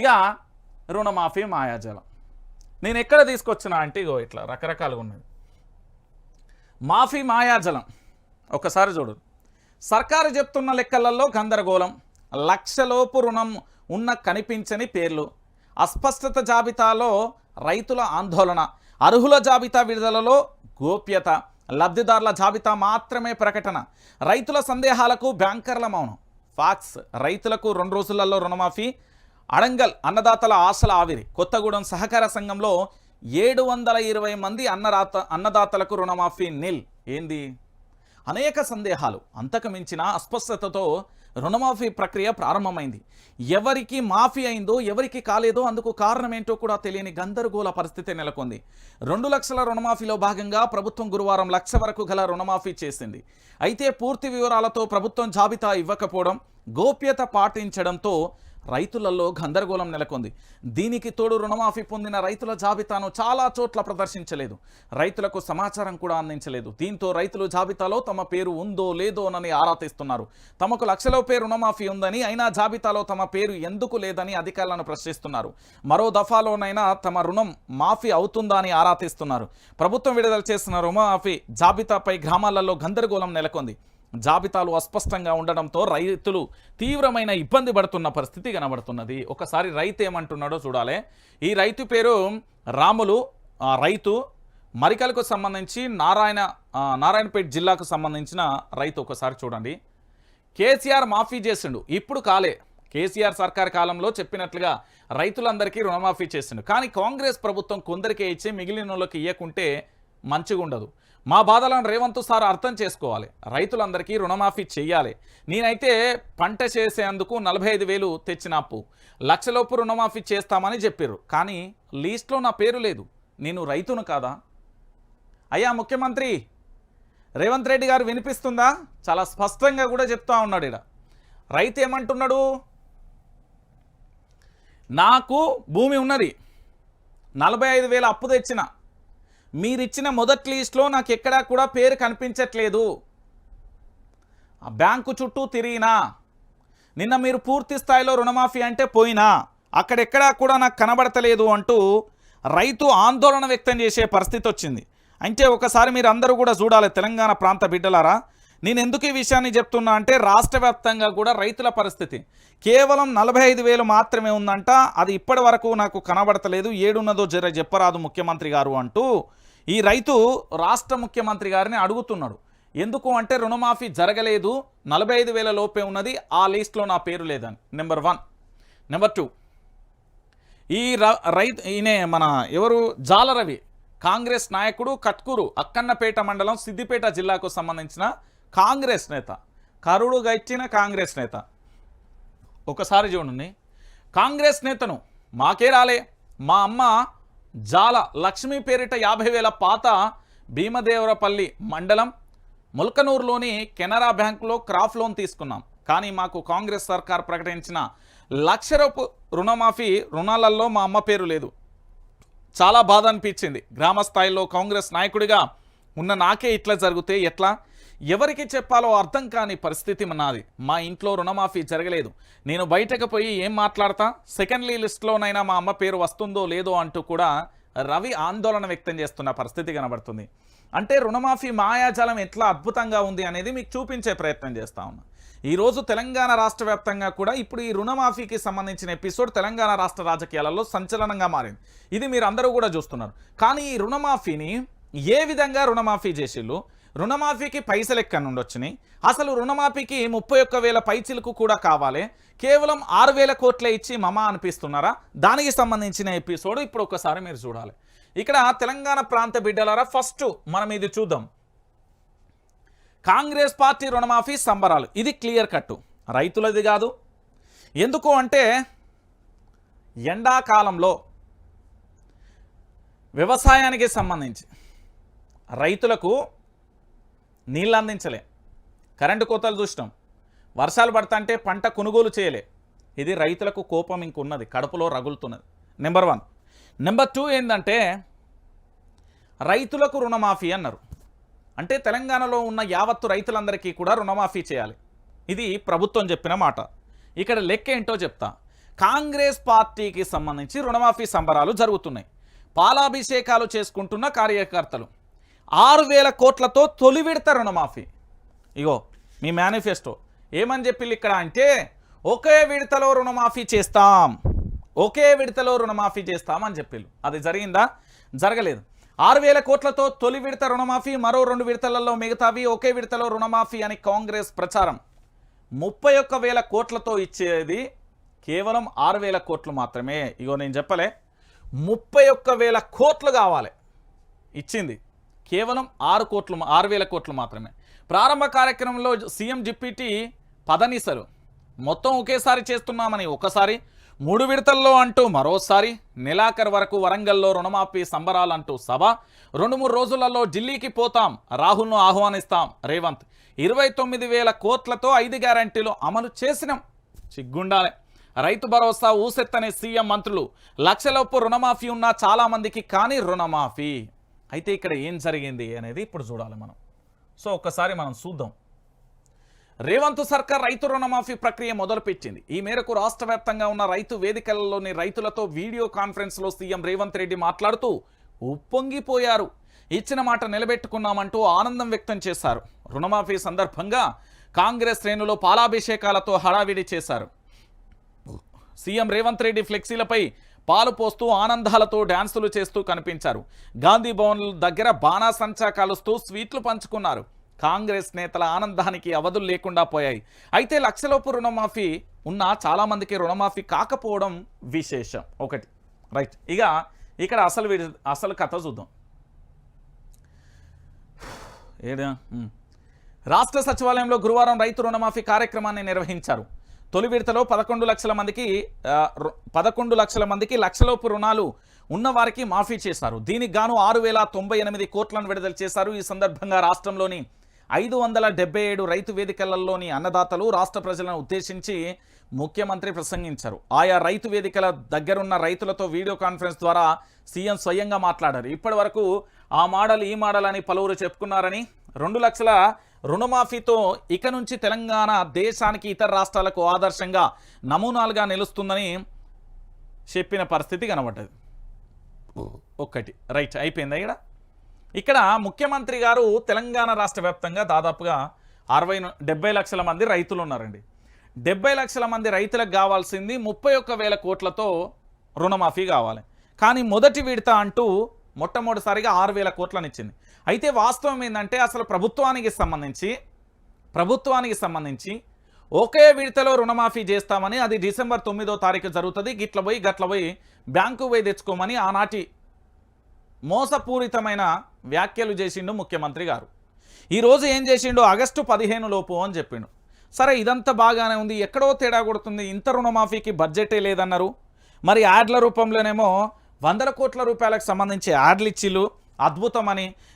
ఇక రుణమాఫీ మాయాజలం. నేను ఎక్కడ తీసుకొచ్చినా అంటే ఇగో ఇట్లా రకరకాలుగా ఉన్నది మాఫీ మాయాజలం. ఒకసారి చూడు. సర్కారు చెప్తున్న లెక్కలలో గందరగోళం లక్షలోపు రుణం ఉన్న కనిపించని పేర్లు అస్పష్టత జాబితాలో రైతుల ఆందోళన అర్హుల జాబితా విడుదలలో గోప్యత లబ్ధిదారుల జాబితా మాత్రమే ప్రకటన రైతుల సందేహాలకు బ్యాంకర్ల మౌనం. ఫాక్స్ రైతులకు రెండు రోజులలో రుణమాఫీ అడంగల్ అన్నదాతల ఆశల ఆవిరి. కొత్తగూడెం సహకార సంఘంలో ఏడు వందల ఇరవై మంది అన్నరాత అన్నదాతలకు రుణమాఫీ నిల్. ఏంది? అనేక సందేహాలు. అంతకు మించిన అస్పష్టతతో రుణమాఫీ ప్రక్రియ ప్రారంభమైంది. ఎవరికి మాఫీ అయిందో ఎవరికి కాలేదో అందుకు కారణం ఏంటో కూడా తెలియని గందరగోళ పరిస్థితి నెలకొంది. రెండు లక్షల రుణమాఫీలో భాగంగా ప్రభుత్వం గురువారం లక్ష వరకు గల రుణమాఫీ చేసింది. అయితే పూర్తి వివరాలతో ప్రభుత్వం జాబితా ఇవ్వకపోవడం గోప్యత పాటించడంతో రైతులలో గందరగోళం నెలకొంది. దీనికి తోడు రుణమాఫీ పొందిన రైతుల జాబితాను చాలా చోట్ల ప్రదర్శించలేదు. రైతులకు సమాచారం కూడా అందించలేదు. దీంతో రైతులు జాబితాలో తమ పేరు ఉందో లేదోనని ఆరా తీస్తున్నారు. తమకు పేరు రుణమాఫీ ఉందని అయినా జాబితాలో తమ పేరు ఎందుకు లేదని అధికారులను ప్రశ్నిస్తున్నారు. మరో దఫాలోనైనా తమ రుణం మాఫీ అవుతుందా అని ఆరా తీస్తున్నారు. ప్రభుత్వం విడుదల చేసిన రుణమాఫీ జాబితాపై గ్రామాలలో గందరగోళం నెలకొంది. జాబితాలు అస్పష్టంగా ఉండడంతో రైతులు తీవ్రమైన ఇబ్బంది పడుతున్న పరిస్థితి కనబడుతున్నది. ఒకసారి రైతు ఏమంటున్నాడో చూడాలి. ఈ రైతు పేరు రాములు. రైతు మరికలకు సంబంధించి నారాయణ నారాయణపేట జిల్లాకు సంబంధించిన రైతు ఒకసారి చూడండి. కేసీఆర్ మాఫీ చేసిండు. ఇప్పుడు కాలే. కేసీఆర్ సర్కార్ కాలంలో చెప్పినట్లుగా రైతులందరికీ రుణమాఫీ చేసిండు. కానీ కాంగ్రెస్ ప్రభుత్వం కొందరికే ఇచ్చి మిగిలిన వాళ్ళకి ఇవ్వకుంటే మంచిగా ఉండదు మా బాధలను రేవంత్ సార్ అర్థం చేసుకోవాలి. రైతులందరికీ రుణమాఫీ చెయ్యాలి. నేనైతే పంట చేసేందుకు నలభై ఐదు వేలు తెచ్చిన అప్పు. లక్షలోపు రుణమాఫీ చేస్తామని చెప్పారు కానీ లీస్ట్లో నా పేరు లేదు. నేను రైతును కాదా? అయ్యా ముఖ్యమంత్రి రేవంత్ రెడ్డి గారు వినిపిస్తుందా? చాలా స్పష్టంగా కూడా చెప్తా ఉన్నాడు ఇక్కడ రైతు ఏమంటున్నాడు? నాకు భూమి ఉన్నది. నలభై ఐదు వేల అప్పు తెచ్చిన. మీరిచ్చిన మొదటి లిస్ట్లో నాకు ఎక్కడా కూడా పేరు కనిపించట్లేదు. బ్యాంకు చుట్టూ తిరిగినా నిన్న మీరు పూర్తి స్థాయిలో రుణమాఫీ అంటే పోయినా అక్కడెక్కడా కూడా నాకు కనబడతలేదు అంటూ రైతు ఆందోళన వ్యక్తం చేసే పరిస్థితి వచ్చింది. అంటే ఒకసారి మీరు అందరూ కూడా చూడాలి తెలంగాణ ప్రాంత బిడ్డలారా నేను ఎందుకు ఈ విషయాన్ని చెప్తున్నా అంటే రాష్ట్ర వ్యాప్తంగా కూడా రైతుల పరిస్థితి. కేవలం నలభై ఐదు వేలు మాత్రమే ఉందంట. అది ఇప్పటి వరకు నాకు కనబడతలేదు. ఏడున్నదో జర చెప్పరాదు ముఖ్యమంత్రి గారు అంటూ ఈ రైతు రాష్ట్ర ముఖ్యమంత్రి గారిని అడుగుతున్నాడు. ఎందుకు అంటే రుణమాఫీ జరగలేదు. నలభై ఐదు వేల లోపే ఉన్నది. ఆ లిస్ట్లో నా పేరు లేదని. నెంబర్ వన్ నెంబర్ టూ ఈ ర- రైతు ఈయనే మన ఎవరు? జాలరవి. కాంగ్రెస్ నాయకుడు కట్కూరు అక్కన్నపేట మండలం సిద్దిపేట జిల్లాకు సంబంధించిన కాంగ్రెస్ నేత. కరుడు గచ్చిన కాంగ్రెస్ నేత. ఒకసారి చూడండి. కాంగ్రెస్ నేతను మాకే రాలే. మా అమ్మ జాల లక్ష్మీ పేరిట యాభై వేల పాత భీమదేవరపల్లి మండలం ముల్కనూరులోని కెనరా బ్యాంకులో క్రాఫ్ లోన్ తీసుకున్నాం. కానీ మాకు కాంగ్రెస్ సర్కార్ ప్రకటించిన లక్ష రూపు రుణమాఫీ రుణాలలో మా అమ్మ పేరు లేదు. చాలా బాధ అనిపించింది. గ్రామ స్థాయిలో కాంగ్రెస్ నాయకుడిగా ఉన్న నాకే ఇట్లా జరిగితే ఎట్లా? ఎవరికి చెప్పాలో అర్థం కాని పరిస్థితి నాది. మా ఇంట్లో రుణమాఫీ జరగలేదు. నేను బయటకు పోయి ఏం మాట్లాడతా? సెకండ్లీ లిస్ట్లోనైనా మా అమ్మ పేరు వస్తుందో లేదో అంటూ కూడా రవి ఆందోళన వ్యక్తం చేస్తున్న పరిస్థితి కనబడుతుంది. అంటే రుణమాఫీ మాయాజాలం ఎట్లా అద్భుతంగా ఉంది అనేది మీకు చూపించే ప్రయత్నం చేస్తా ఉన్నా. ఈరోజు తెలంగాణ రాష్ట్ర వ్యాప్తంగా కూడా ఇప్పుడు ఈ రుణమాఫీకి సంబంధించిన ఎపిసోడ్ తెలంగాణ రాష్ట్ర రాజకీయాలలో సంచలనంగా మారింది. ఇది మీరు అందరూ కూడా చూస్తున్నారు. కానీ ఈ రుణమాఫీని ఏ విధంగా రుణమాఫీ చేసిళ్ళు? రుణమాఫీకి పైసలు ఎక్కడి నుండి వచ్చినాయి? అసలు రుణమాఫీకి ముప్పై ఒక్క వేల పైచిలకు కూడా కావాలి. కేవలం ఆరు వేల కోట్లే ఇచ్చి మమా అనిపిస్తున్నారా? దానికి సంబంధించిన ఎపిసోడ్ ఇప్పుడు ఒకసారి మీరు చూడాలి. ఇక్కడ తెలంగాణ ప్రాంత బిడ్డలారా ఫస్ట్ మనం ఇది చూద్దాం. కాంగ్రెస్ పార్టీ రుణమాఫీ సంబరాలు. ఇది క్లియర్ కట్టు. రైతులది కాదు. ఎందుకు అంటే ఎండాకాలంలో వ్యవసాయానికి సంబంధించి రైతులకు నీళ్ళు అందించలే. కరెంటు కోతలు చూసినాం వర్షాలు పడతంటే పంట కొనుగోలు చేయలే. ఇది రైతులకు కోపం ఇంకున్నది కడుపులో రగులుతున్నది. నెంబర్ వన్ నెంబర్ టూ ఏంటంటే రైతులకు రుణమాఫీ అన్నారు. అంటే తెలంగాణలో ఉన్న యావత్తు రైతులందరికీ కూడా రుణమాఫీ చేయాలి. ఇది ప్రభుత్వం చెప్పిన మాట. ఇక్కడ లెక్క ఏంటో చెప్తా. కాంగ్రెస్ పార్టీకి సంబంధించి రుణమాఫీ సంబరాలు జరుగుతున్నాయి. పాలాభిషేకాలు చేసుకుంటున్న కార్యకర్తలు. ఆరు వేల కోట్లతో తొలి విడత రుణమాఫీ. ఇగో మీ మేనిఫెస్టో. ఏమని చెప్పిల్లు ఇక్కడ అంటే ఒకే విడతలో రుణమాఫీ చేస్తాం. ఒకే విడతలో రుణమాఫీ చేస్తాం అని చెప్పిళ్ళు అది జరిగిందా? జరగలేదు. ఆరు వేల కోట్లతో తొలి విడత రుణమాఫీ మరో రెండు విడతలలో మిగతావి ఒకే విడతలో రుణమాఫీ అని కాంగ్రెస్ ప్రచారం. ముప్పై ఒక్క వేల కోట్లతో ఇచ్చేది కేవలం ఆరు వేల కోట్లు మాత్రమే. ఇగో నేను చెప్పలే. ముప్పై ఒక్క వేల కోట్లు కావాలి. ఇచ్చింది. కేవలం ఆరు కోట్లు ఆరు వేల కోట్లు మాత్రమే. ప్రారంభ కార్యక్రమంలో సీఎం డిప్యూటీ పదనీసరు మొత్తం ఒకేసారి చేస్తున్నామని ఒకసారి మూడు విడతల్లో అంటూ మరోసారి నెలాఖరు వరకు వరంగల్లో రుణమాఫీ సంబరాలు అంటూ సభ రెండు మూడు రోజులలో ఢిల్లీకి పోతాం రాహుల్ను ఆహ్వానిస్తాం. రేవంత్ ఇరవై తొమ్మిది వేల కోట్లతో ఐదు గ్యారంటీలు అమలు చేసినాం. సిగ్గుండాలే రైతు భరోసా ఊసెత్తనే సీఎం మంత్రులు లక్షలోపు రుణమాఫీ ఉన్నా చాలామందికి కానీ రుణమాఫీ. అయితే ఇక్కడ ఏం జరిగింది అనేది ఇప్పుడు చూడాలి మనం. సో ఒక్కసారి మనం చూద్దాం. రేవంత్ సర్కార్ రైతు రుణమాఫీ ప్రక్రియ మొదలుపెట్టింది. ఈ మేరకు రాష్ట్ర ఉన్న రైతు వేదికలలోని రైతులతో వీడియో కాన్ఫరెన్స్లో సీఎం రేవంత్ రెడ్డి మాట్లాడుతూ ఉప్పొంగిపోయారు. ఇచ్చిన మాట నిలబెట్టుకున్నామంటూ ఆనందం వ్యక్తం చేశారు. రుణమాఫీ సందర్భంగా కాంగ్రెస్ శ్రేణులు పాలాభిషేకాలతో హడావిడి చేశారు. సీఎం రేవంత్ రెడ్డి ఫ్లెక్సీలపై పాలు పోస్తూ ఆనందాలతో డ్యాన్సులు చేస్తూ కనిపించారు. గాంధీ భవన్ దగ్గర బాణాసంచా కాలుస్తూ స్వీట్లు పంచుకున్నారు. కాంగ్రెస్ నేతల ఆనందానికి అవధులు లేకుండా పోయాయి. అయితే లక్షలోపు రుణమాఫీ ఉన్న చాలామందికి రుణమాఫీ కాకపోవడం విశేషం. ఒకటి. రైట్. ఇక ఇక్కడ అసలు అసలు కథ చూద్దాం. ఏడా? రాష్ట్ర సచివాలయంలో గురువారం రైతు రుణమాఫీ కార్యక్రమాన్ని నిర్వహించారు. తొలి విడతలో పదకొండు లక్షల మందికి రు- పదకొండు లక్షల మందికి లక్షలోపు రుణాలు ఉన్న వారికి మాఫీ చేశారు. దీనికి గాను ఆరు వేల తొంభై ఎనిమిది కోట్లను విడుదల చేశారు. ఈ సందర్భంగా రాష్ట్రంలోని ఐదు వందల డెబ్బై ఏడు రైతు వేదికలలోని అన్నదాతలు రాష్ట్ర ప్రజలను ఉద్దేశించి ముఖ్యమంత్రి ప్రసంగించారు. ఆయా రైతు వేదికల దగ్గరున్న రైతులతో వీడియో కాన్ఫరెన్స్ ద్వారా సీఎం స్వయంగా మాట్లాడారు. ఇప్పటి వరకు ఆ మోడల్ ఈ మోడల్ అని పలువురు చెప్పుకున్నారని రెండు లక్షల రుణమాఫీతో ఇక నుంచి తెలంగాణ దేశానికి ఇతర రాష్ట్రాలకు ఆదర్శంగా నమూనాలుగా నిలుస్తుందని చెప్పిన పరిస్థితి కనబడ్డది. ఒక్కటి. రైట్ అయిపోయిందా ఇక్కడ? ఇక్కడ ముఖ్యమంత్రి గారు తెలంగాణ రాష్ట్ర వ్యాప్తంగా దాదాపుగా అరవై డెబ్బై లక్షల మంది రైతులు ఉన్నారండి డెబ్బై లక్షల మంది రైతులకు కావాల్సింది ముప్పై ఒక్క వేల కోట్లతో రుణమాఫీ కావాలి. కానీ మొదటి విడత అంటూ మొట్టమొదటిసారిగా ఆరు వేల కోట్లను ఇచ్చింది అయితే వాస్తవం ఏంటంటే అసలు ప్రభుత్వానికి సంబంధించి ప్రభుత్వానికి సంబంధించి ఒకే విడతలో రుణమాఫీ చేస్తామని అది డిసెంబర్ తొమ్మిదో తారీఖు జరుగుతుంది. గిట్ల పోయి గట్ల పోయి బ్యాంకు పోయి తెచ్చుకోమని ఆనాటి మోసపూరితమైన వ్యాఖ్యలు చేసిండు ముఖ్యమంత్రి గారు. ఈరోజు ఏం చేసిండు? ఆగస్టు పదిహేను లోపు అని చెప్పిండు. సరే ఇదంతా బాగానే ఉంది. ఎక్కడో తేడా కొడుతుంది. ఇంత రుణమాఫీకి బడ్జెటే లేదన్నారు. మరి యాడ్ల రూపంలోనేమో వందల కోట్ల రూపాయలకు సంబంధించి యాడ్లు ఇచ్చిళ్ళు అద్భుతమని